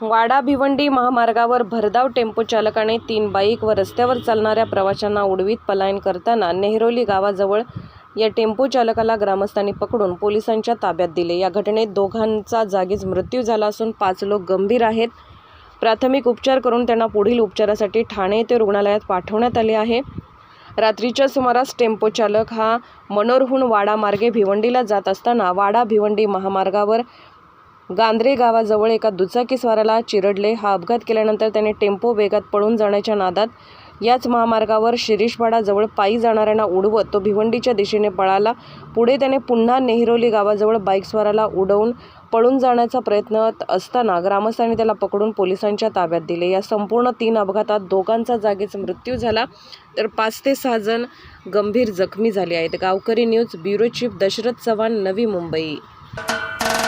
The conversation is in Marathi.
वाडा भिवंडी महामार्गावर भरधाव टेम्पो चालकाने तीन बाईक व रस्त्यावर चालणाऱ्या प्रवाशांना उडवीत पलायन करताना नेहरोली गावाजवळ या टेम्पो चालकाला ग्रामस्थांनी पकडून पोलिसांच्या ताब्यात दिले. या घटनेत दोघांचा जागीच मृत्यू झाला असून पाच लोक गंभीर आहेत. प्राथमिक उपचार करून त्यांना पुढील उपचारासाठी ठाणे येथे रुग्णालयात पाठवण्यात आले आहे. रात्रीच्या सुमारास टेम्पो चालक हा मनोरहून वाडा मार्गे भिवंडीला जात असताना वाडा भिवंडी महामार्गावर गांद्रे गावाजवळ एका दुचाकीस्वाराला चिरडले. हा अपघात केल्यानंतर त्याने टेम्पो वेगात पळून जाण्याच्या नादात याच महामार्गावर शिरीषवाडाजवळ पायी जाणाऱ्यांना उडवत तो भिवंडीच्या दिशेने पळाला. पुढे त्याने पुन्हा नेहरोली गावाजवळ बाईकस्वाराला उडवून पळून जाण्याचा प्रयत्न असताना ग्रामस्थांनी त्याला पकडून पोलिसांच्या ताब्यात दिले. या संपूर्ण तीन अपघातात दोघांचा जागीच मृत्यू झाला. तर पाच ते सहा जण गंभीर जखमी झाले आहेत. Gaonkari news bureau chief Dashrath Chavan Navi Mumbai.